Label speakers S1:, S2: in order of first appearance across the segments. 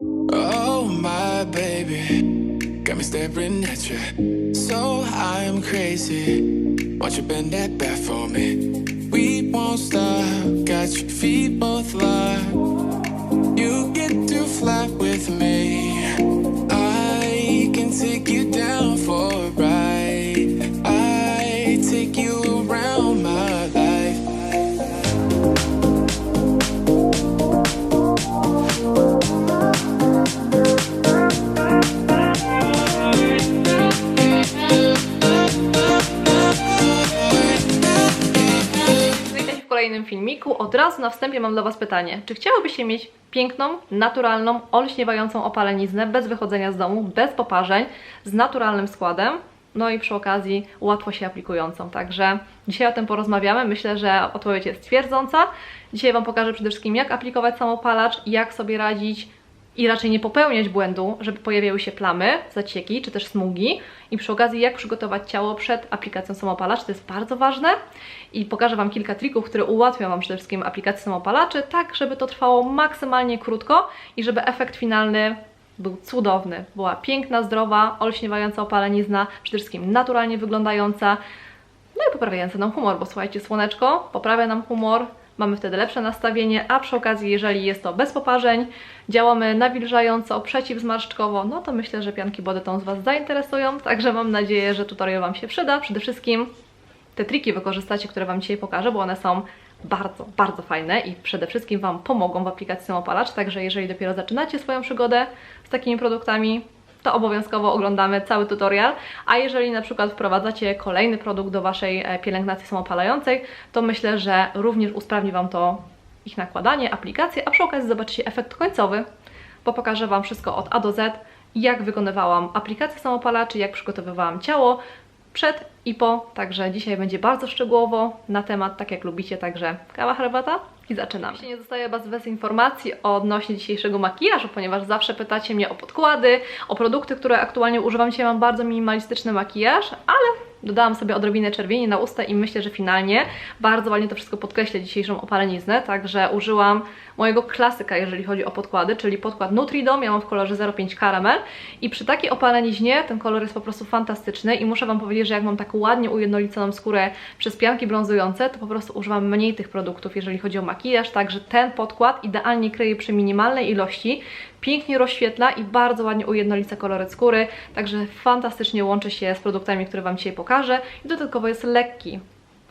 S1: Oh, my baby, got me staring at you. So I'm crazy. Won't you bend that back for me? We won't stop, got your feet both locked. You get to fly with me. I can take you down for
S2: kolejnym filmiku. Od razu na wstępie mam dla Was pytanie. Czy chciałybyście mieć piękną, naturalną, olśniewającą opaleniznę bez wychodzenia z domu, bez poparzeń, z naturalnym składem? No i przy okazji łatwo się aplikującą. Także dzisiaj o tym porozmawiamy. Myślę, że odpowiedź jest twierdząca. Dzisiaj Wam pokażę przede wszystkim, jak aplikować samopalacz, jak sobie radzić i raczej nie popełniać błędu, żeby pojawiały się plamy, zacieki czy też smugi. I przy okazji, jak przygotować ciało przed aplikacją samopalacz, to jest bardzo ważne. I pokażę Wam kilka trików, które ułatwią Wam przede wszystkim aplikację samopalaczy, tak żeby to trwało maksymalnie krótko i żeby efekt finalny był cudowny. Była piękna, zdrowa, olśniewająca opalenizna, przede wszystkim naturalnie wyglądająca, no i poprawiająca nam humor, bo słuchajcie, słoneczko poprawia nam humor, mamy wtedy lepsze nastawienie, a przy okazji, jeżeli jest to bez poparzeń, działamy nawilżająco, przeciwzmarszczkowo, no to myślę, że pianki Bodyton z Was zainteresują, także mam nadzieję, że tutorial Wam się przyda. Przede wszystkim te triki wykorzystacie, które Wam dzisiaj pokażę, bo one są bardzo, bardzo fajne i przede wszystkim Wam pomogą w aplikacji samopalacz, także jeżeli dopiero zaczynacie swoją przygodę z takimi produktami, to obowiązkowo oglądamy cały tutorial, a jeżeli na przykład wprowadzacie kolejny produkt do Waszej e, pielęgnacji samopalającej, to myślę, że również usprawni Wam to ich nakładanie, aplikację, a przy okazji zobaczycie efekt końcowy, bo pokażę Wam wszystko od A do Z, jak wykonywałam aplikację samopalaczy, jak przygotowywałam ciało przed i po, także dzisiaj będzie bardzo szczegółowo na temat, tak jak lubicie, także kawa, herbata i zaczynamy. Oczywiście nie zostaje Was bez informacji odnośnie dzisiejszego makijażu, ponieważ zawsze pytacie mnie o podkłady, o produkty, które aktualnie używam. Dzisiaj mam bardzo minimalistyczny makijaż, ale dodałam sobie odrobinę czerwieni na usta i myślę, że finalnie bardzo ładnie to wszystko podkreśla dzisiejszą opaleniznę, także użyłam mojego klasyka, jeżeli chodzi o podkłady, czyli podkład Nutridom, ja mam w kolorze 05 Caramel i przy takiej opaleniźnie ten kolor jest po prostu fantastyczny. I muszę Wam powiedzieć, że jak mam tak ładnie ujednoliconą skórę przez pianki brązujące, to po prostu używam mniej tych produktów, jeżeli chodzi o makijaż, także ten podkład idealnie kryje przy minimalnej ilości, pięknie rozświetla i bardzo ładnie ujednolica kolory skóry, także fantastycznie łączy się z produktami, które Wam dzisiaj pokażę. I dodatkowo jest lekki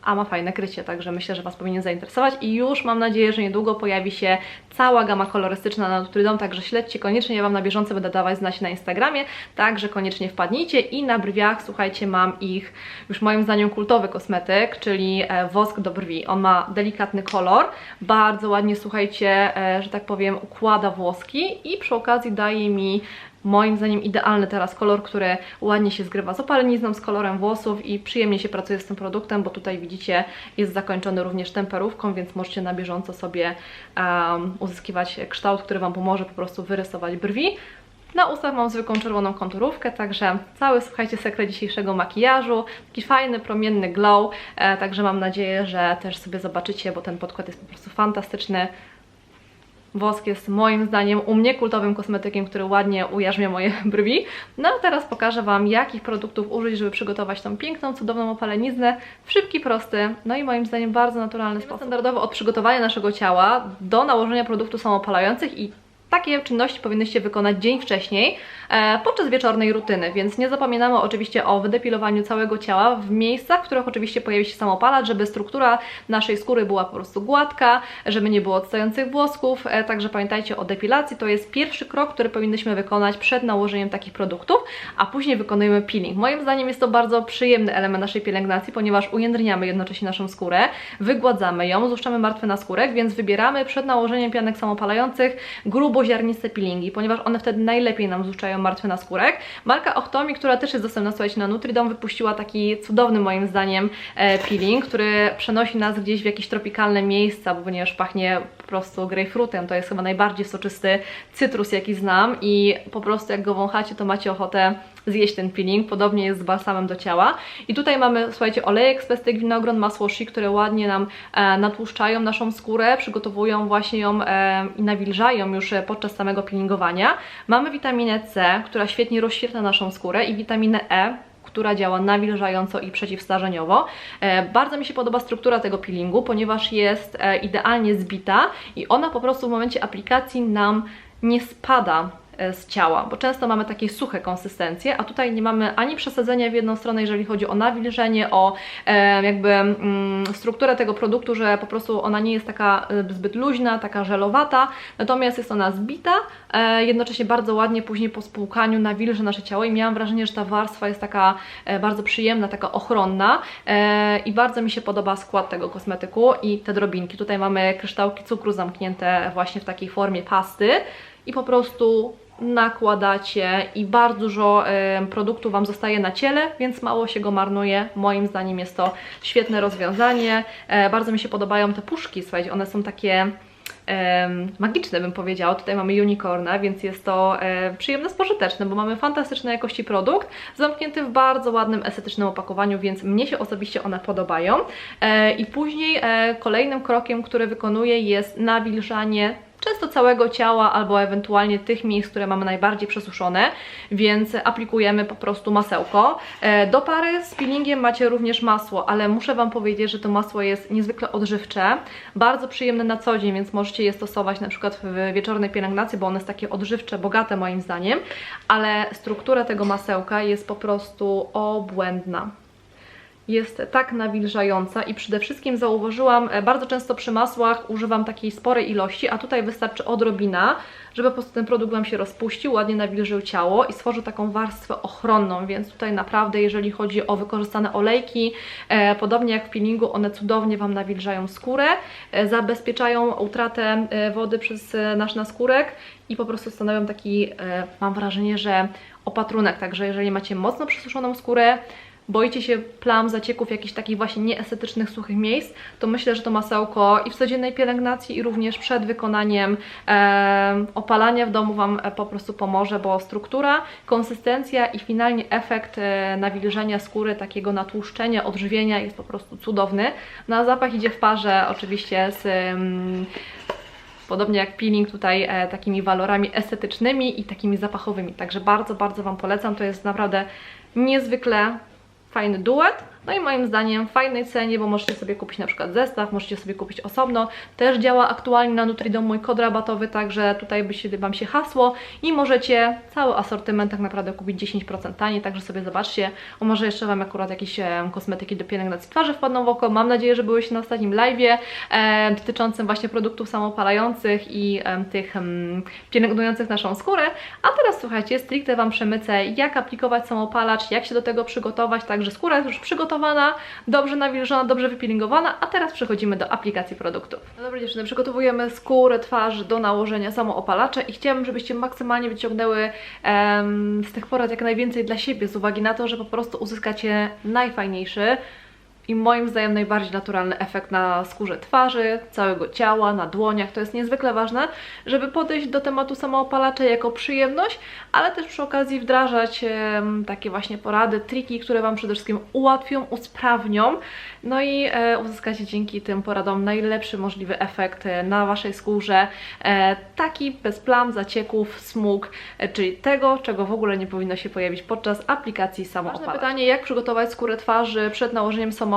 S2: a ma fajne krycie, także myślę, że Was powinien zainteresować i już mam nadzieję, że niedługo pojawi się cała gama kolorystyczna na Nutridom, także śledźcie koniecznie, ja Wam na bieżąco będę dawać znać na Instagramie, także koniecznie wpadnijcie i na brwiach, słuchajcie, mam ich już moim zdaniem kultowy kosmetyk, czyli e, wosk do brwi. On ma delikatny kolor, bardzo ładnie, słuchajcie, e, że tak powiem, układa włoski i przy okazji daje mi moim zdaniem idealny teraz kolor, który ładnie się zgrywa z opalenizną, z kolorem włosów i przyjemnie się pracuje z tym produktem, bo tutaj widzicie jest zakończony również temperówką, więc możecie na bieżąco sobie um, uzyskiwać kształt, który Wam pomoże po prostu wyrysować brwi. Na ustach mam zwykłą czerwoną konturówkę, także cały, słuchajcie, sekret dzisiejszego makijażu, taki fajny, promienny glow, e, także mam nadzieję, że też sobie zobaczycie, bo ten podkład jest po prostu fantastyczny. Wosk jest moim zdaniem u mnie kultowym kosmetykiem, który ładnie ujarzmia moje brwi. No a teraz pokażę Wam, jakich produktów użyć, żeby przygotować tą piękną, cudowną opaleniznę w szybki, prosty, no i moim zdaniem bardzo naturalny sposób. Standardowo od przygotowania naszego ciała do nałożenia produktów samopalających i takie czynności powinnyście wykonać dzień wcześniej e, podczas wieczornej rutyny, więc nie zapominamy oczywiście o wydepilowaniu całego ciała w miejscach, w których oczywiście pojawi się samopalacz, żeby struktura naszej skóry była po prostu gładka, żeby nie było odstających włosków, e, także pamiętajcie o depilacji, to jest pierwszy krok, który powinnyśmy wykonać przed nałożeniem takich produktów, a później wykonujemy peeling. Moim zdaniem jest to bardzo przyjemny element naszej pielęgnacji, ponieważ ujędrniamy jednocześnie naszą skórę, wygładzamy ją, złuszczamy martwy naskórek, więc wybieramy przed nałożeniem pianek samopalających gruboziarniste peelingi, ponieważ one wtedy najlepiej nam złuszczają martwy naskórek. Marka Ochtomi, która też jest dostępna słuchajcie, na Nutridom, wypuściła taki cudowny moim zdaniem e, peeling, który przenosi nas gdzieś w jakieś tropikalne miejsca, ponieważ pachnie po prostu grejpfrutem. To jest chyba najbardziej soczysty cytrus, jaki znam i po prostu jak go wąchacie, to macie ochotę zjeść ten peeling. Podobnie jest z balsamem do ciała. I tutaj mamy, słuchajcie, olejek z pestek winogron, masło shea, które ładnie nam e, natłuszczają naszą skórę, przygotowują właśnie ją e, i nawilżają już e, podczas samego peelingowania. Mamy witaminę C, która świetnie rozświetla naszą skórę i witaminę E, która działa nawilżająco i przeciwstarzeniowo. E, bardzo mi się podoba struktura tego peelingu, ponieważ jest e, idealnie zbita i ona po prostu w momencie aplikacji nam nie spada z ciała, bo często mamy takie suche konsystencje, a tutaj nie mamy ani przesadzenia w jedną stronę, jeżeli chodzi o nawilżenie, o e, jakby mm, strukturę tego produktu, że po prostu ona nie jest taka e, zbyt luźna, taka żelowata, natomiast jest ona zbita, e, jednocześnie bardzo ładnie później po spłukaniu nawilży nasze ciało i miałam wrażenie, że ta warstwa jest taka e, bardzo przyjemna, taka ochronna e, i bardzo mi się podoba skład tego kosmetyku i te drobinki. Tutaj mamy kryształki cukru zamknięte właśnie w takiej formie pasty i po prostu nakładacie i bardzo dużo produktu Wam zostaje na ciele, więc mało się go marnuje. Moim zdaniem jest to świetne rozwiązanie. E, bardzo mi się podobają te puszki, słuchajcie, one są takie magiczne bym powiedziała. Tutaj mamy unicorna, więc jest to e, przyjemne, spożyteczne, bo mamy fantastycznej jakości produkt, zamknięty w bardzo ładnym, estetycznym opakowaniu, więc mnie się osobiście one podobają. E, I później kolejnym krokiem, który wykonuję jest nawilżanie często całego ciała albo ewentualnie tych miejsc, które mamy najbardziej przesuszone, więc aplikujemy po prostu masełko. E, Do pary z peelingiem macie również masło, ale muszę Wam powiedzieć, że to masło jest niezwykle odżywcze, bardzo przyjemne na co dzień, więc możecie je stosować na przykład w wieczornej pielęgnacji, bo one jest takie odżywcze, bogate moim zdaniem, ale struktura tego masełka jest po prostu obłędna jest tak nawilżająca i przede wszystkim zauważyłam, e, bardzo często przy masłach używam takiej sporej ilości, a tutaj wystarczy odrobina, żeby po prostu ten produkt Wam się rozpuścił, ładnie nawilżył ciało i stworzył taką warstwę ochronną, więc tutaj naprawdę jeżeli chodzi o wykorzystane olejki, e, podobnie jak w peelingu, one cudownie Wam nawilżają skórę, e, zabezpieczają utratę e, wody przez e, nasz naskórek i po prostu stanowią taki, e, mam wrażenie, że opatrunek, także jeżeli macie mocno przesuszoną skórę, boicie się plam, zacieków, jakichś takich właśnie nieestetycznych, suchych miejsc, to myślę, że to masełko i w codziennej pielęgnacji i również przed wykonaniem e, opalania w domu Wam e, po prostu pomoże, bo struktura, konsystencja i finalnie efekt e, nawilżenia skóry, takiego natłuszczenia, odżywienia jest po prostu cudowny. Na zapach idzie w parze oczywiście z... Podobnie jak peeling tutaj e, takimi walorami estetycznymi i takimi zapachowymi. Także bardzo, bardzo Wam polecam. To jest naprawdę niezwykle fajnë duat, No i moim zdaniem w fajnej cenie, bo możecie sobie kupić na przykład zestaw, możecie sobie kupić osobno. Też działa aktualnie na Nutridom mój kod rabatowy, także tutaj by się, Wam się hasło i możecie cały asortyment tak naprawdę kupić 10% taniej, także sobie zobaczcie. O może jeszcze Wam akurat jakieś e, kosmetyki do pielęgnacji twarzy wpadną w oko. Mam nadzieję, że byłyście na ostatnim live'ie e, dotyczącym właśnie produktów samopalających i e, tych em, pielęgnujących naszą skórę. A teraz słuchajcie, stricte Wam przemycę jak aplikować samopalacz, jak się do tego przygotować, także skóra już przygotowana, dobrze nawilżona, dobrze wypilingowana, a teraz przechodzimy do aplikacji produktów. No dobra dziewczyny, przygotowujemy skórę twarzy do nałożenia samoopalacza i chciałabym, żebyście maksymalnie wyciągnęły em, z tych porad jak najwięcej dla siebie, z uwagi na to, że po prostu uzyskacie najfajniejszy i moim zdaniem najbardziej naturalny efekt na skórze twarzy, całego ciała, na dłoniach. To jest niezwykle ważne, żeby podejść do tematu samoopalacza jako przyjemność, ale też przy okazji wdrażać em, takie właśnie porady, triki, które Wam przede wszystkim ułatwią, usprawnią, no i e, uzyskacie dzięki tym poradom najlepszy możliwy efekt e, na Waszej skórze, e, taki bez plam, zacieków, smug, e, czyli tego, czego w ogóle nie powinno się pojawić podczas aplikacji samoopalacza. Ważne pytanie, jak przygotować skórę twarzy przed nałożeniem samoopalacza,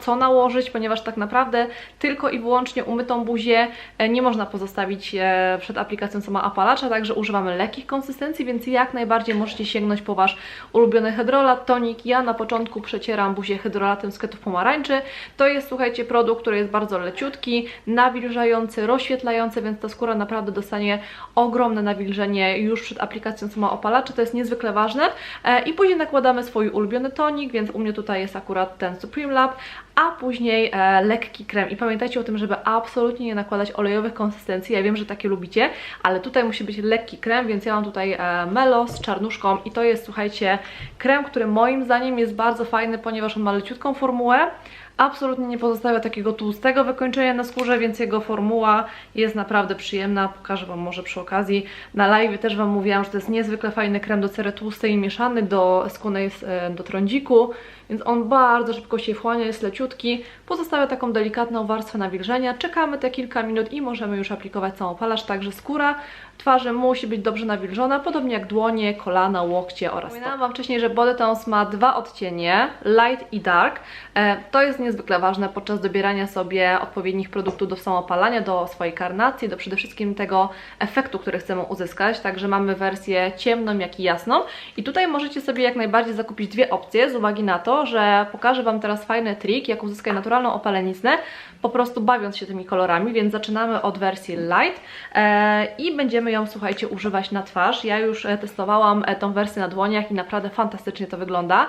S2: co nałożyć, ponieważ tak naprawdę tylko i wyłącznie umytą buzię e, nie można pozostawić e, przed aplikacją samoopalacza, także używamy lekkich konsystencji, więc jak najbardziej możecie sięgnąć po Wasz ulubiony hydrolat, tonik. Ja na początku przecieram buzię hydrolatem z kwiatów pomarańczy. To jest, słuchajcie, produkt, który jest bardzo leciutki, nawilżający, rozświetlający, więc ta skóra naprawdę dostanie ogromne nawilżenie już przed aplikacją samoopalacza. To jest niezwykle ważne. E, I później nakładamy swój ulubiony tonik, więc u mnie tutaj jest akurat ten Supreme Lab, a później e, lekki krem. I pamiętajcie o tym, żeby absolutnie nie nakładać olejowych konsystencji. Ja wiem, że takie lubicie, ale tutaj musi być lekki krem, więc ja mam tutaj e, Melo z czarnuszką i to jest, słuchajcie, krem, który moim zdaniem jest bardzo fajny, ponieważ on ma leciutką formułę, absolutnie nie pozostawia takiego tłustego wykończenia na skórze, więc jego formuła jest naprawdę przyjemna. Pokażę Wam może przy okazji. Na live też Wam mówiłam, że to jest niezwykle fajny krem do cery tłustej mieszany do skónej e, do trądziku, więc on bardzo szybko się wchłania, jest leciutki, pozostawia taką delikatną warstwę nawilżenia. Czekamy te kilka minut i możemy już aplikować samopalacz, także skóra twarzy musi być dobrze nawilżona, podobnie jak dłonie, kolana, łokcie oraz Wspominałam Wam wcześniej, że Body Tones ma dwa odcienie, light i dark. E, To jest niezwykle ważne podczas dobierania sobie odpowiednich produktów do samopalania, do swojej karnacji, do przede wszystkim tego efektu, który chcemy uzyskać. Także mamy wersję ciemną, jak i jasną. I tutaj możecie sobie jak najbardziej zakupić dwie opcje z uwagi na to, że pokażę Wam teraz fajny trik, jak uzyskać naturalną opaleniznę, po prostu bawiąc się tymi kolorami, więc zaczynamy od wersji light e, i będziemy ją, słuchajcie, używać na twarz. Ja już e, testowałam e, tą wersję na dłoniach i naprawdę fantastycznie to wygląda.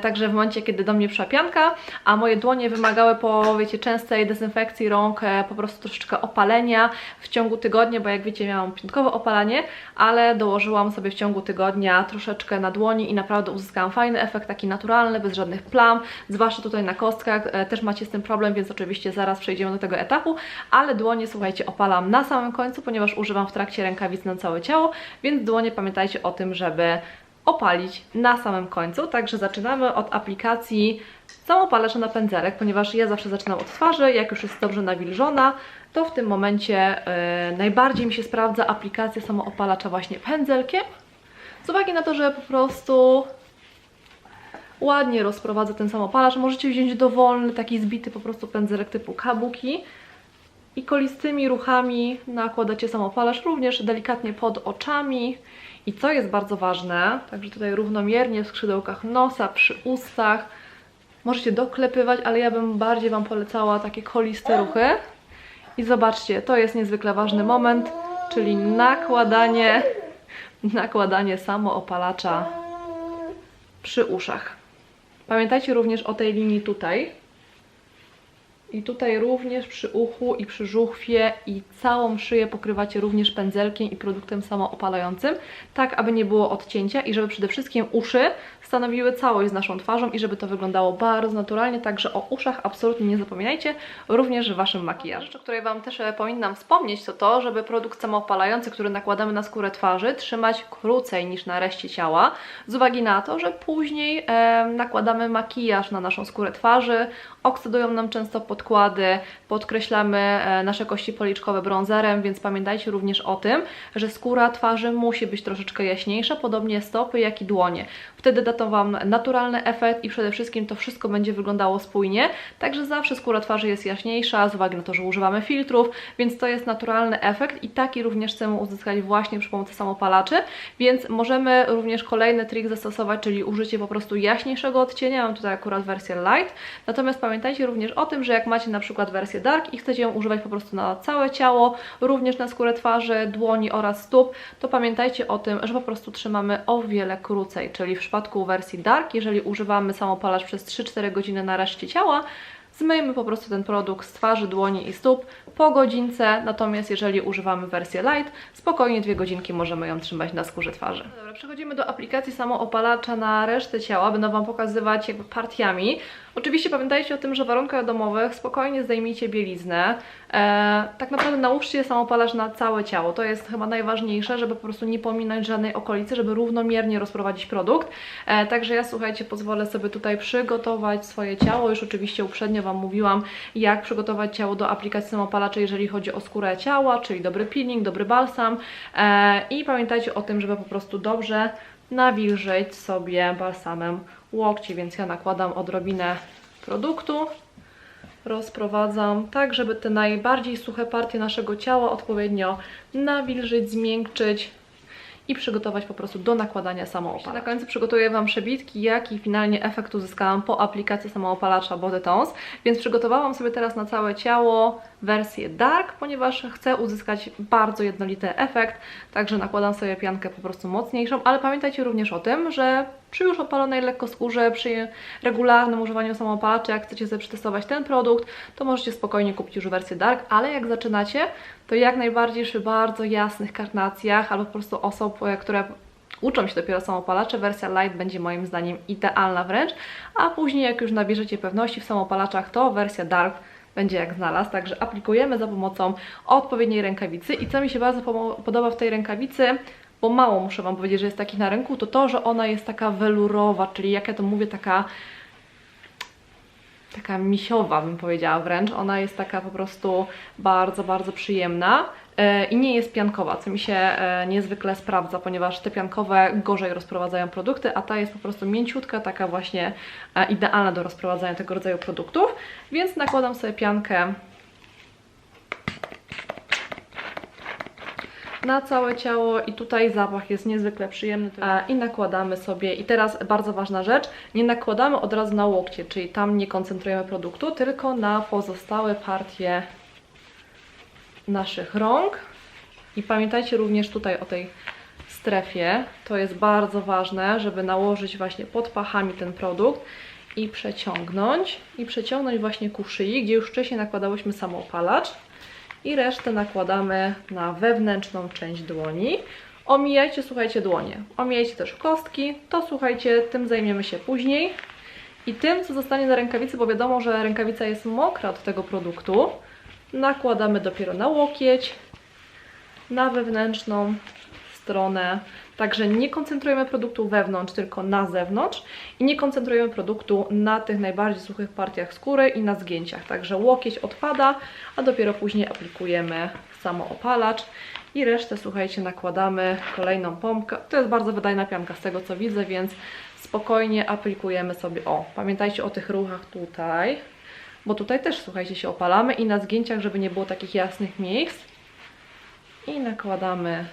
S2: Także w momencie, kiedy do mnie przyszła pianka, a moje dłonie wymagały po, wiecie, częstej dezynfekcji rąk, po prostu troszeczkę opalenia w ciągu tygodnia, bo jak wiecie, miałam piątkowe opalanie, ale dołożyłam sobie w ciągu tygodnia troszeczkę na dłoni i naprawdę uzyskałam fajny efekt, taki naturalny, bez żadnych plam, zwłaszcza tutaj na kostkach, e, też macie z tym problem, więc oczywiście zaraz przejdziemy do tego etapu, ale dłonie, słuchajcie, opalam na samym końcu, ponieważ używam w trakcie rękawic na całe ciało, więc dłonie pamiętajcie o tym, żeby opalić na samym końcu, także zaczynamy od aplikacji samopalacza na pędzelek, ponieważ ja zawsze zaczynam od twarzy, jak już jest dobrze nawilżona, to w tym momencie yy, najbardziej mi się sprawdza aplikacja samoopalacza właśnie pędzelkiem, z uwagi na to, że po prostu ładnie rozprowadza ten samopalacz. Możecie wziąć dowolny, taki zbity po prostu pędzelek typu kabuki i kolistymi ruchami nakładacie samopalacz również delikatnie pod oczami. I co jest bardzo ważne, także tutaj równomiernie w skrzydełkach nosa, przy ustach. Możecie doklepywać, ale ja bym bardziej Wam polecała takie koliste ruchy. I zobaczcie, to jest niezwykle ważny moment, czyli nakładanie, nakładanie samoopalacza przy uszach. Pamiętajcie również o tej linii tutaj. I tutaj również przy uchu i przy żuchwie i całą szyję pokrywacie również pędzelkiem i produktem samoopalającym, tak aby nie było odcięcia i żeby przede wszystkim uszy stanowiły całość z naszą twarzą i żeby to wyglądało bardzo naturalnie, także o uszach absolutnie nie zapominajcie, również w Waszym makijażu. Rzecz, o której Wam też e, powinnam wspomnieć, to to, żeby produkt samoopalający, który nakładamy na skórę twarzy, trzymać krócej niż na reszcie ciała, z uwagi na to, że później e, nakładamy makijaż na naszą skórę twarzy, oksydują nam często podkłady, podkreślamy e, nasze kości policzkowe bronzerem, więc pamiętajcie również o tym, że skóra twarzy musi być troszeczkę jaśniejsza, podobnie stopy, jak i dłonie. Wtedy da to Wam naturalny efekt i przede wszystkim to wszystko będzie wyglądało spójnie, także zawsze skóra twarzy jest jaśniejsza z uwagi na to, że używamy filtrów, więc to jest naturalny efekt i taki również chcemy uzyskać właśnie przy pomocy samopalaczy, więc możemy również kolejny trik zastosować, czyli użycie po prostu jaśniejszego odcienia, mam tutaj akurat wersję light, natomiast pamiętajcie również o tym, że jak macie na przykład wersję dark i chcecie ją używać po prostu na całe ciało, również na skórę twarzy, dłoni oraz stóp, to pamiętajcie o tym, że po prostu trzymamy o wiele krócej, czyli w przypadku wersji dark, jeżeli używamy samopalacz przez 3-4 godziny na reszcie ciała, zmyjmy po prostu ten produkt z twarzy, dłoni i stóp po godzince, natomiast jeżeli używamy wersję light, spokojnie dwie godzinki możemy ją trzymać na skórze twarzy. No Dobra, przechodzimy do aplikacji samoopalacza na resztę ciała, będę Wam pokazywać jakby partiami. Oczywiście pamiętajcie o tym, że w warunkach domowych spokojnie zdejmijcie bieliznę. E, tak naprawdę nałóżcie samopalacz na całe ciało. To jest chyba najważniejsze, żeby po prostu nie pominąć żadnej okolicy, żeby równomiernie rozprowadzić produkt. E, także ja słuchajcie, pozwolę sobie tutaj przygotować swoje ciało. Już oczywiście uprzednio Wam mówiłam, jak przygotować ciało do aplikacji samopalacza, jeżeli chodzi o skórę ciała, czyli dobry peeling, dobry balsam. E, I pamiętajcie o tym, żeby po prostu dobrze nawilżyć sobie balsamem łokci, więc ja nakładam odrobinę produktu, rozprowadzam tak, żeby te najbardziej suche partie naszego ciała odpowiednio nawilżyć, zmiękczyć i przygotować po prostu do nakładania samoopalacza. Na końcu przygotuję Wam przebitki, jaki finalnie efekt uzyskałam po aplikacji samoopalacza Body Tones, więc przygotowałam sobie teraz na całe ciało wersję Dark, ponieważ chcę uzyskać bardzo jednolity efekt, także nakładam sobie piankę po prostu mocniejszą, ale pamiętajcie również o tym, że przy już opalonej lekko skórze, przy regularnym używaniu samoopalaczy, jak chcecie sobie przetestować ten produkt, to możecie spokojnie kupić już wersję Dark, ale jak zaczynacie, to jak najbardziej przy bardzo jasnych karnacjach albo po prostu osób, e, które uczą się dopiero samopalacze, wersja light będzie moim zdaniem idealna wręcz, a później jak już nabierzecie pewności w samopalaczach, to wersja dark będzie jak znalazł, także aplikujemy za pomocą odpowiedniej rękawicy. I co mi się bardzo podoba w tej rękawicy, bo mało muszę Wam powiedzieć, że jest takich na rynku, to to, że ona jest taka welurowa, czyli jak ja to mówię, taka taka misiowa, bym powiedziała wręcz. Ona jest taka po prostu bardzo, bardzo przyjemna i nie jest piankowa, co mi się e, niezwykle sprawdza, ponieważ te piankowe gorzej rozprowadzają produkty, a ta jest po prostu mięciutka, taka właśnie e, idealna do rozprowadzania tego rodzaju produktów. Więc nakładam sobie piankę na całe ciało i tutaj zapach jest niezwykle przyjemny E, i nakładamy sobie i teraz bardzo ważna rzecz, nie nakładamy od razu na łokcie, czyli tam nie koncentrujemy produktu, tylko na pozostałe partie naszych rąk i pamiętajcie również tutaj o tej strefie, to jest bardzo ważne, żeby nałożyć właśnie pod pachami ten produkt i przeciągnąć i przeciągnąć właśnie ku szyi, gdzie już wcześniej nakładałyśmy samoopalacz i resztę nakładamy na wewnętrzną część dłoni. Omijajcie, słuchajcie, dłonie. Omijajcie też kostki, to słuchajcie, tym zajmiemy się później. I tym, co zostanie na rękawicy, bo wiadomo, że rękawica jest mokra od tego produktu, nakładamy dopiero na łokieć, na wewnętrzną stronę. Także nie koncentrujemy produktu wewnątrz, tylko na zewnątrz i nie koncentrujemy produktu na tych najbardziej suchych partiach skóry i na zgięciach. Także łokieć odpada, a dopiero później aplikujemy samoopalacz i resztę, słuchajcie, nakładamy kolejną pompkę. To jest bardzo wydajna pianka z tego co widzę, więc spokojnie aplikujemy sobie. O, pamiętajcie o tych ruchach tutaj, bo tutaj też, słuchajcie, się opalamy i na zgięciach, żeby nie było takich jasnych miejsc. I nakładamy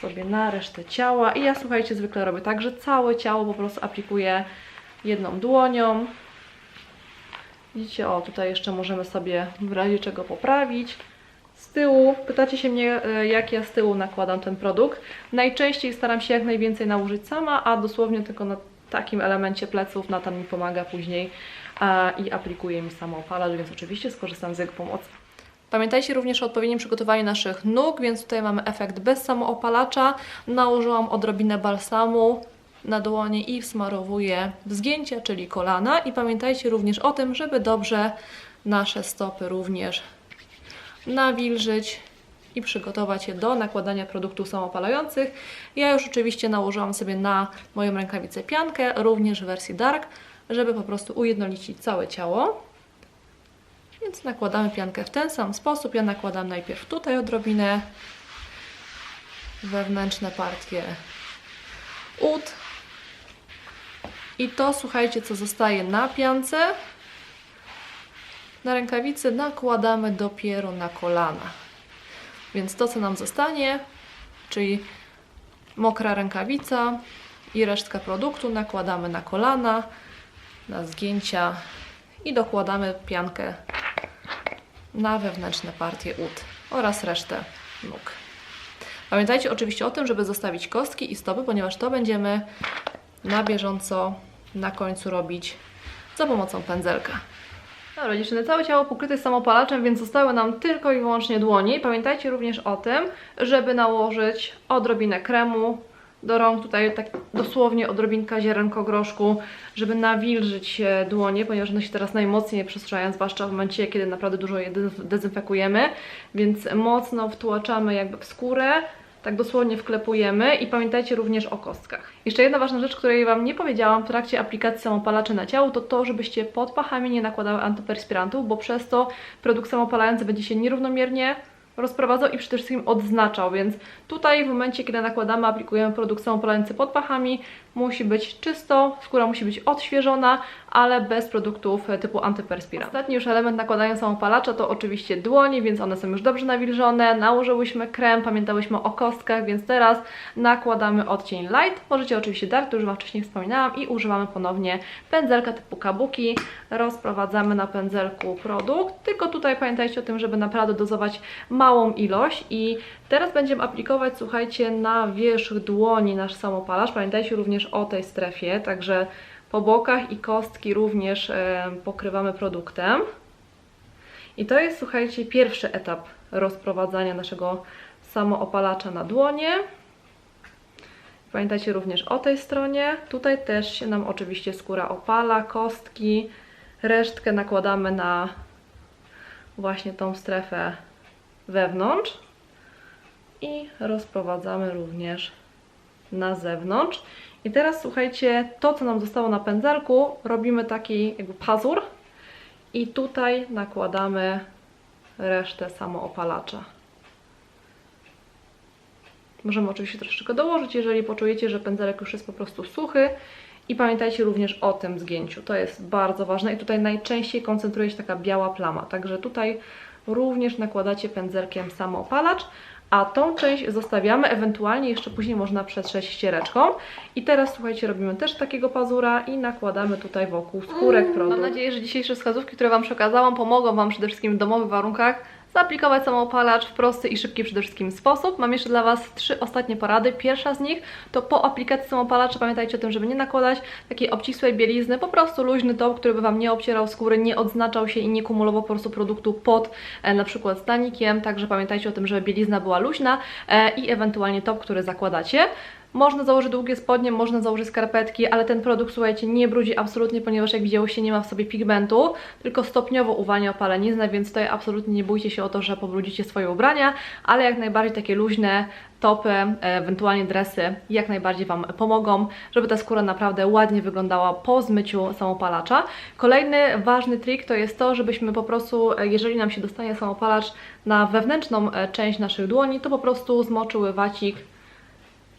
S2: sobie na resztę ciała. I ja słuchajcie, zwykle robię tak, że całe ciało po prostu aplikuję jedną dłonią. Widzicie, o tutaj jeszcze możemy sobie w razie czego poprawić. Z tyłu, pytacie się mnie, e, jak ja z tyłu nakładam ten produkt. Najczęściej staram się jak najwięcej nałożyć sama, a dosłownie tylko na takim elemencie pleców Natan mi pomaga później i aplikuje mi samoopalacz, więc oczywiście skorzystam z jego pomocy. Pamiętajcie również o odpowiednim przygotowaniu naszych nóg, więc tutaj mamy efekt bez samoopalacza. Nałożyłam odrobinę balsamu na dłonie i wsmarowuję w zgięcia, czyli kolana. I pamiętajcie również o tym, żeby dobrze nasze stopy również nawilżyć i przygotować je do nakładania produktów samopalających. Ja już oczywiście nałożyłam sobie na moją rękawicę piankę, również w wersji dark, żeby po prostu ujednolicić całe ciało. Więc nakładamy piankę w ten sam sposób. Ja nakładam najpierw tutaj odrobinę wewnętrzne partie ud. I to, słuchajcie, co zostaje na piance, na rękawicy nakładamy dopiero na kolana. Więc to, co nam zostanie, czyli mokra rękawica i resztkę produktu nakładamy na kolana, na zgięcia i dokładamy piankę na wewnętrzne partie ud oraz resztę nóg. Pamiętajcie oczywiście o tym, żeby zostawić kostki i stopy, ponieważ to będziemy na bieżąco na końcu robić za pomocą pędzelka. Dobra dziewczyny, całe ciało pokryte jest samopalaczem, więc zostały nam tylko i wyłącznie dłoni. Pamiętajcie również o tym, żeby nałożyć odrobinę kremu do rąk, tutaj tak dosłownie odrobinka ziarenko groszku, żeby nawilżyć e, dłonie, ponieważ one się teraz najmocniej przestrzają, zwłaszcza w momencie, kiedy naprawdę dużo je dez- dezynfekujemy, więc mocno wtłaczamy jakby w skórę, tak dosłownie wklepujemy i pamiętajcie również o kostkach. Jeszcze jedna ważna rzecz, której Wam nie powiedziałam w trakcie aplikacji samopalaczy na ciało, to to, żebyście pod pachami nie nakładały antyperspirantów, bo przez to produkt samopalający będzie się nierównomiernie rozprowadzał i przede wszystkim odznaczał, więc tutaj w momencie, kiedy nakładamy, aplikujemy produkt samopalający pod pachami, musi być czysto, skóra musi być odświeżona, ale bez produktów typu antyperspirant. Ostatni już element nakładania samopalacza to oczywiście dłonie, więc one są już dobrze nawilżone, nałożyłyśmy krem, pamiętałyśmy o kostkach, więc teraz nakładamy odcień light, możecie oczywiście dark, to już Wam wcześniej wspominałam i używamy ponownie pędzelka typu kabuki, rozprowadzamy na pędzelku produkt, tylko tutaj pamiętajcie o tym, żeby naprawdę dozować małą ilość i teraz będziemy aplikować, słuchajcie, na wierzch dłoni nasz samopalacz, pamiętajcie również o tej strefie, także po bokach i kostki również e, pokrywamy produktem. I to jest, słuchajcie, pierwszy etap rozprowadzania naszego samoopalacza na dłonie. Pamiętajcie również o tej stronie. Tutaj też się nam oczywiście skóra opala, kostki. Resztkę nakładamy na właśnie tą strefę wewnątrz i rozprowadzamy również na zewnątrz. I teraz słuchajcie, to co nam zostało na pędzelku, robimy taki jakby pazur i tutaj nakładamy resztę samoopalacza. Możemy oczywiście troszeczkę dołożyć, jeżeli poczujecie, że pędzelek już jest po prostu suchy. I pamiętajcie również o tym zgięciu. To jest bardzo ważne i tutaj najczęściej koncentruje się taka biała plama. Także tutaj również nakładacie pędzelkiem samoopalacz, a tą część zostawiamy, ewentualnie jeszcze później można przetrzeć ściereczką. I teraz słuchajcie, robimy też takiego pazura i nakładamy tutaj wokół skórek produkt. Mam nadzieję, że dzisiejsze wskazówki, które Wam przekazałam, pomogą Wam przede wszystkim w domowych warunkach zaaplikować samoopalacz w prosty i szybki przede wszystkim sposób. Mam jeszcze dla Was trzy ostatnie porady. Pierwsza z nich to po aplikacji samoopalacza pamiętajcie o tym, żeby nie nakładać takiej obcisłej bielizny, po prostu luźny top, który by Wam nie obcierał skóry, nie odznaczał się i nie kumulował po prostu produktu pod e, na przykład stanikiem, także pamiętajcie o tym, żeby bielizna była luźna e, i ewentualnie top, który zakładacie. Można założyć długie spodnie, można założyć skarpetki, ale ten produkt, słuchajcie, nie brudzi absolutnie, ponieważ jak widziałyście, nie ma w sobie pigmentu, tylko stopniowo uwalnia opaleniznę, więc tutaj absolutnie nie bójcie się o to, że pobrudzicie swoje ubrania, ale jak najbardziej takie luźne topy, ewentualnie dresy jak najbardziej Wam pomogą, żeby ta skóra naprawdę ładnie wyglądała po zmyciu samopalacza. Kolejny ważny trik to jest to, żebyśmy po prostu, e, jeżeli nam się dostanie samopalacz na wewnętrzną e, część naszych dłoni, to po prostu zmoczyły wacik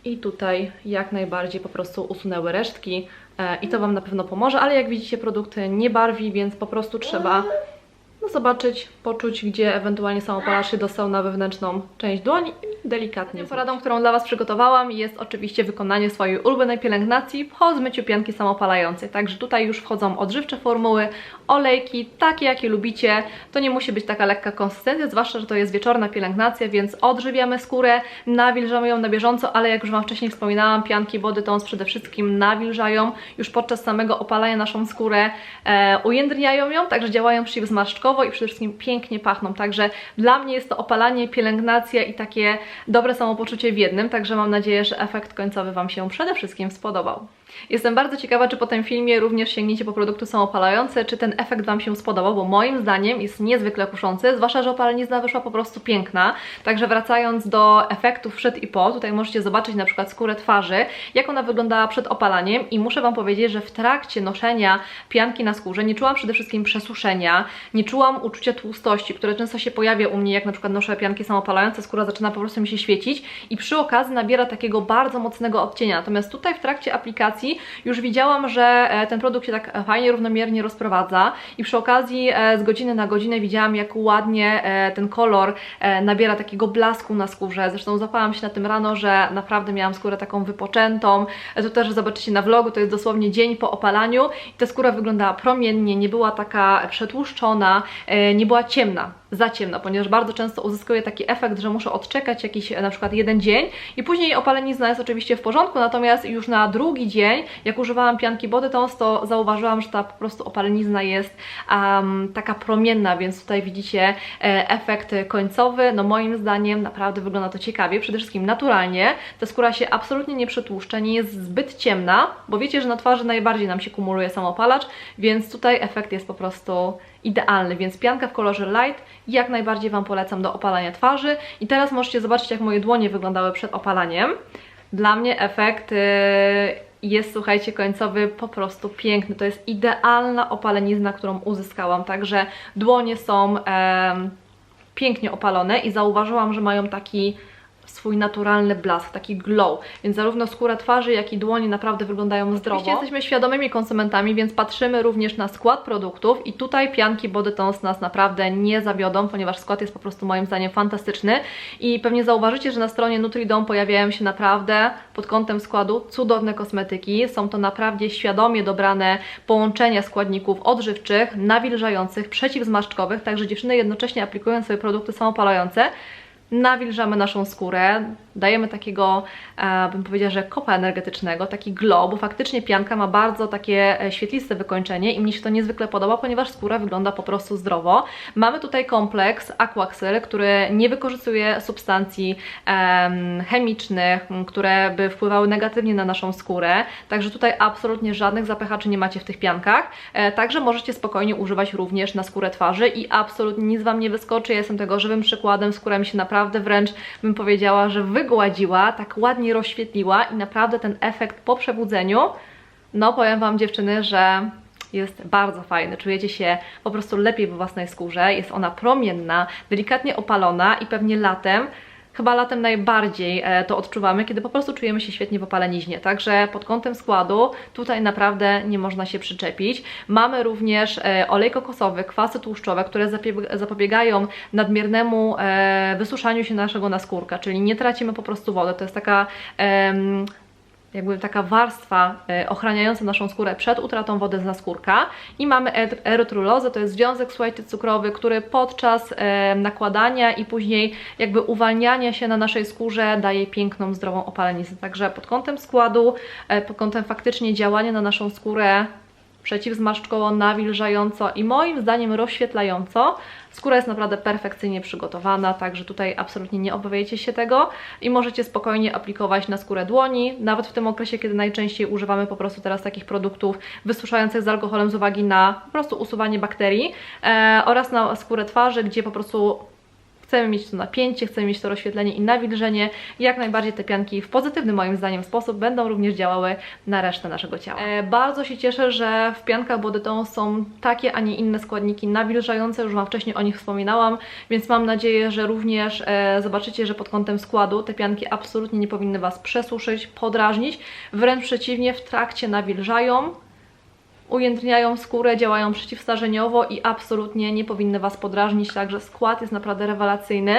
S2: i tutaj jak najbardziej po prostu usunęły resztki e, i to Wam na pewno pomoże, ale jak widzicie produkt nie barwi, więc po prostu trzeba no, zobaczyć, poczuć, gdzie ewentualnie samopalacz się dostał na wewnętrzną część dłoni i delikatnie Poradą, którą dla Was przygotowałam jest oczywiście wykonanie swojej ulubionej pielęgnacji po zmyciu pianki samopalającej. Także tutaj już wchodzą odżywcze formuły, olejki, takie jakie lubicie. To nie musi być taka lekka konsystencja, zwłaszcza, że to jest wieczorna pielęgnacja, więc odżywiamy skórę, nawilżamy ją na bieżąco, ale jak już Wam wcześniej wspominałam, pianki Body Tones przede wszystkim nawilżają już podczas samego opalania naszą skórę, e, ujędrniają ją, także działają przeciwzmarszczkowo i przede wszystkim pięknie pachną. Także dla mnie jest to opalanie, pielęgnacja i takie dobre samopoczucie w jednym, także mam nadzieję, że efekt końcowy Wam się przede wszystkim spodobał. Jestem bardzo ciekawa, czy po tym filmie również sięgniecie po produkty samopalające, czy ten efekt Wam się spodobał, bo moim zdaniem jest niezwykle kuszący, zwłaszcza, że opalenizna wyszła po prostu piękna. Także wracając do efektów przed i po, tutaj możecie zobaczyć na przykład skórę twarzy, jak ona wyglądała przed opalaniem i muszę Wam powiedzieć, że w trakcie noszenia pianki na skórze nie czułam przede wszystkim przesuszenia, nie czułam uczucia tłustości, które często się pojawia u mnie, jak na przykład noszę pianki samopalające, skóra zaczyna po prostu mi się świecić i przy okazji nabiera takiego bardzo mocnego odcienia. Natomiast tutaj w trakcie aplikacji już widziałam, że e, ten produkt się tak fajnie, równomiernie rozprowadza i przy okazji e, z godziny na godzinę widziałam, jak ładnie e, ten kolor nabiera takiego blasku na skórze. Zresztą zapałam się na tym rano, że naprawdę miałam skórę taką wypoczętą. To też zobaczycie na vlogu, to jest dosłownie dzień po opalaniu i ta skóra wyglądała promiennie, nie była taka przetłuszczona, nie była ciemna za ciemno, ponieważ bardzo często uzyskuję taki efekt, że muszę odczekać jakiś na przykład jeden dzień i później opalenizna jest oczywiście w porządku, natomiast już na drugi dzień, jak używałam pianki Body Tones, to zauważyłam, że ta po prostu opalenizna jest um, taka promienna, więc tutaj widzicie e, efekt końcowy. No moim zdaniem naprawdę wygląda to ciekawie, przede wszystkim naturalnie. Ta skóra się absolutnie nie przetłuszcza, nie jest zbyt ciemna, bo wiecie, że na twarzy najbardziej nam się kumuluje samopalacz, więc tutaj efekt jest po prostu idealny, więc pianka w kolorze light jak najbardziej Wam polecam do opalania twarzy. I teraz możecie zobaczyć, jak moje dłonie wyglądały przed opalaniem. Dla mnie efekt y, jest, słuchajcie, końcowy po prostu piękny. To jest idealna opalenizna, którą uzyskałam, także dłonie są pięknie opalone i zauważyłam, że mają taki swój naturalny blask, taki glow. Więc zarówno skóra twarzy, jak i dłoni naprawdę wyglądają zdrowo. Oczywiście jesteśmy świadomymi konsumentami, więc patrzymy również na skład produktów i tutaj pianki Body Tones nas naprawdę nie zawiodą, ponieważ skład jest po prostu moim zdaniem fantastyczny i pewnie zauważycie, że na stronie Nutridom pojawiają się naprawdę pod kątem składu cudowne kosmetyki. Są to naprawdę świadomie dobrane połączenia składników odżywczych, nawilżających, przeciwzmarszczkowych, także dziewczyny jednocześnie aplikując sobie produkty samopalające, nawilżamy naszą skórę, dajemy takiego, e, bym powiedziała, że kopa energetycznego, taki glow, bo faktycznie pianka ma bardzo takie e, świetliste wykończenie i mnie się to niezwykle podoba, ponieważ skóra wygląda po prostu zdrowo. Mamy tutaj kompleks Aquaxyl, który nie wykorzystuje substancji em, chemicznych, które by wpływały negatywnie na naszą skórę, także tutaj absolutnie żadnych zapychaczy nie macie w tych piankach, e, także możecie spokojnie używać również na skórę twarzy i absolutnie nic Wam nie wyskoczy, ja jestem tego żywym przykładem, skóra mi się naprawdę wręcz, bym powiedziała, że wygładziła, tak ładnie rozświetliła i naprawdę ten efekt po przebudzeniu, no powiem Wam dziewczyny, że jest bardzo fajny. Czujecie się po prostu lepiej we własnej skórze. Jest ona promienna, delikatnie opalona i pewnie latem, chyba latem najbardziej e, to odczuwamy, kiedy po prostu czujemy się świetnie w opaleniźnie. Także pod kątem składu tutaj naprawdę nie można się przyczepić. Mamy również e, olej kokosowy, kwasy tłuszczowe, które zapobiegają nadmiernemu e, wysuszaniu się naszego naskórka, czyli nie tracimy po prostu wody. To jest taka jakby taka warstwa e, ochraniająca naszą skórę przed utratą wody z naskórka i mamy er- erytrulozę, to jest związek słuchajcie cukrowy, który podczas e, nakładania i później jakby uwalniania się na naszej skórze daje piękną, zdrową opaleniznę. Także pod kątem składu, e, pod kątem faktycznie działania na naszą skórę przeciwzmarszczkowo, nawilżająco i moim zdaniem rozświetlająco. Skóra jest naprawdę perfekcyjnie przygotowana, także tutaj absolutnie nie obawiajcie się tego i możecie spokojnie aplikować na skórę dłoni, nawet w tym okresie, kiedy najczęściej używamy po prostu teraz takich produktów wysuszających z alkoholem z uwagi na po prostu usuwanie bakterii e, oraz na skórę twarzy, gdzie po prostu chcemy mieć to napięcie, chcemy mieć to rozświetlenie i nawilżenie. Jak najbardziej te pianki w pozytywny moim zdaniem sposób będą również działały na resztę naszego ciała. E, bardzo się cieszę, że w piankach Bodytone są takie, a nie inne składniki nawilżające, już Wam wcześniej o nich wspominałam, więc mam nadzieję, że również e, zobaczycie, że pod kątem składu te pianki absolutnie nie powinny Was przesuszyć, podrażnić, wręcz przeciwnie, w trakcie nawilżają, ujędrniają skórę, działają przeciwstarzeniowo i absolutnie nie powinny Was podrażnić, także skład jest naprawdę rewelacyjny.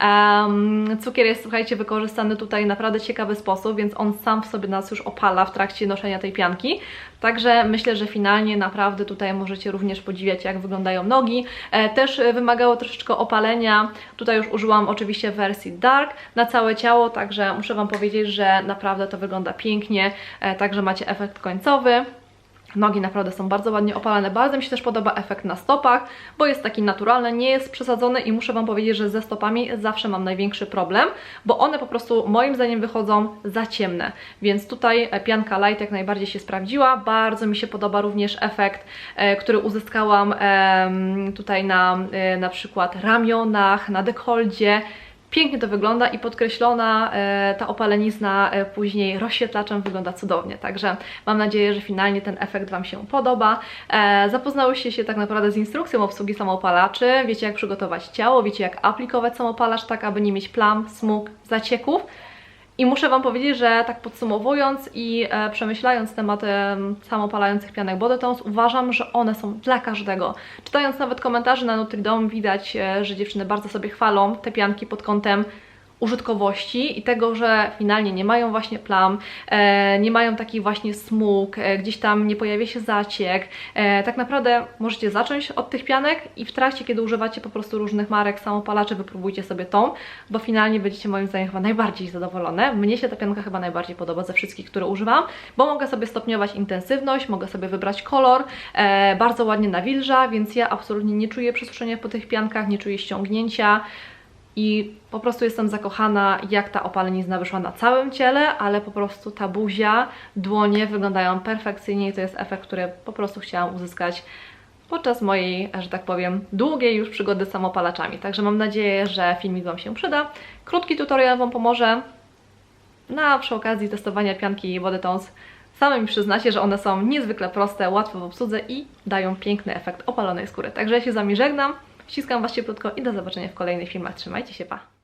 S2: Um, cukier jest, słuchajcie, wykorzystany tutaj w naprawdę ciekawy sposób, więc on sam w sobie nas już opala w trakcie noszenia tej pianki. Także myślę, że finalnie naprawdę tutaj możecie również podziwiać, jak wyglądają nogi. E, też wymagało troszeczkę opalenia. Tutaj już użyłam oczywiście wersji dark na całe ciało, także muszę Wam powiedzieć, że naprawdę to wygląda pięknie. E, także macie efekt końcowy. Nogi naprawdę są bardzo ładnie opalane. Bardzo mi się też podoba efekt na stopach, bo jest taki naturalny, nie jest przesadzony i muszę Wam powiedzieć, że ze stopami zawsze mam największy problem, bo one po prostu moim zdaniem wychodzą za ciemne. Więc tutaj e, pianka light jak najbardziej się sprawdziła. Bardzo mi się podoba również efekt, e, który uzyskałam tutaj na e, na przykład ramionach, na dekoldzie. Pięknie to wygląda i podkreślona e, ta opalenizna e, później rozświetlaczem wygląda cudownie. Także mam nadzieję, że finalnie ten efekt Wam się podoba. E, zapoznałyście się tak naprawdę z instrukcją obsługi samoopalaczy. Wiecie jak przygotować ciało, wiecie jak aplikować samopalacz tak, aby nie mieć plam, smug, zacieków. I muszę Wam powiedzieć, że tak podsumowując i e, przemyślając temat e, samopalających pianek Bodytones, uważam, że one są dla każdego. Czytając nawet komentarze na Nutridom widać, e, że dziewczyny bardzo sobie chwalą te pianki pod kątem użytkowości i tego, że finalnie nie mają właśnie plam, e, nie mają takich właśnie smug, e, gdzieś tam nie pojawia się zaciek. E, tak naprawdę możecie zacząć od tych pianek i w trakcie, kiedy używacie po prostu różnych marek samopalaczy, wypróbujcie sobie tą, bo finalnie będziecie moim zdaniem chyba najbardziej zadowolone. Mnie się ta pianka chyba najbardziej podoba ze wszystkich, które używam, bo mogę sobie stopniować intensywność, mogę sobie wybrać kolor, bardzo ładnie nawilża, więc ja absolutnie nie czuję przesuszenia po tych piankach, nie czuję ściągnięcia i po prostu jestem zakochana, jak ta opalenizna wyszła na całym ciele, ale po prostu ta buzia, dłonie wyglądają perfekcyjnie i to jest efekt, który po prostu chciałam uzyskać podczas mojej, że tak powiem, długiej już przygody z samopalaczami. Także mam nadzieję, że filmik Wam się przyda. Krótki tutorial Wam pomoże. Na przy okazji testowania pianki Bodytones same mi przyznacie, że one są niezwykle proste, łatwe w obsłudze i dają piękny efekt opalonej skóry. Także ja się z Wami żegnam. Ściskam Was cieplutko i do zobaczenia w kolejnych filmach. Trzymajcie się, pa!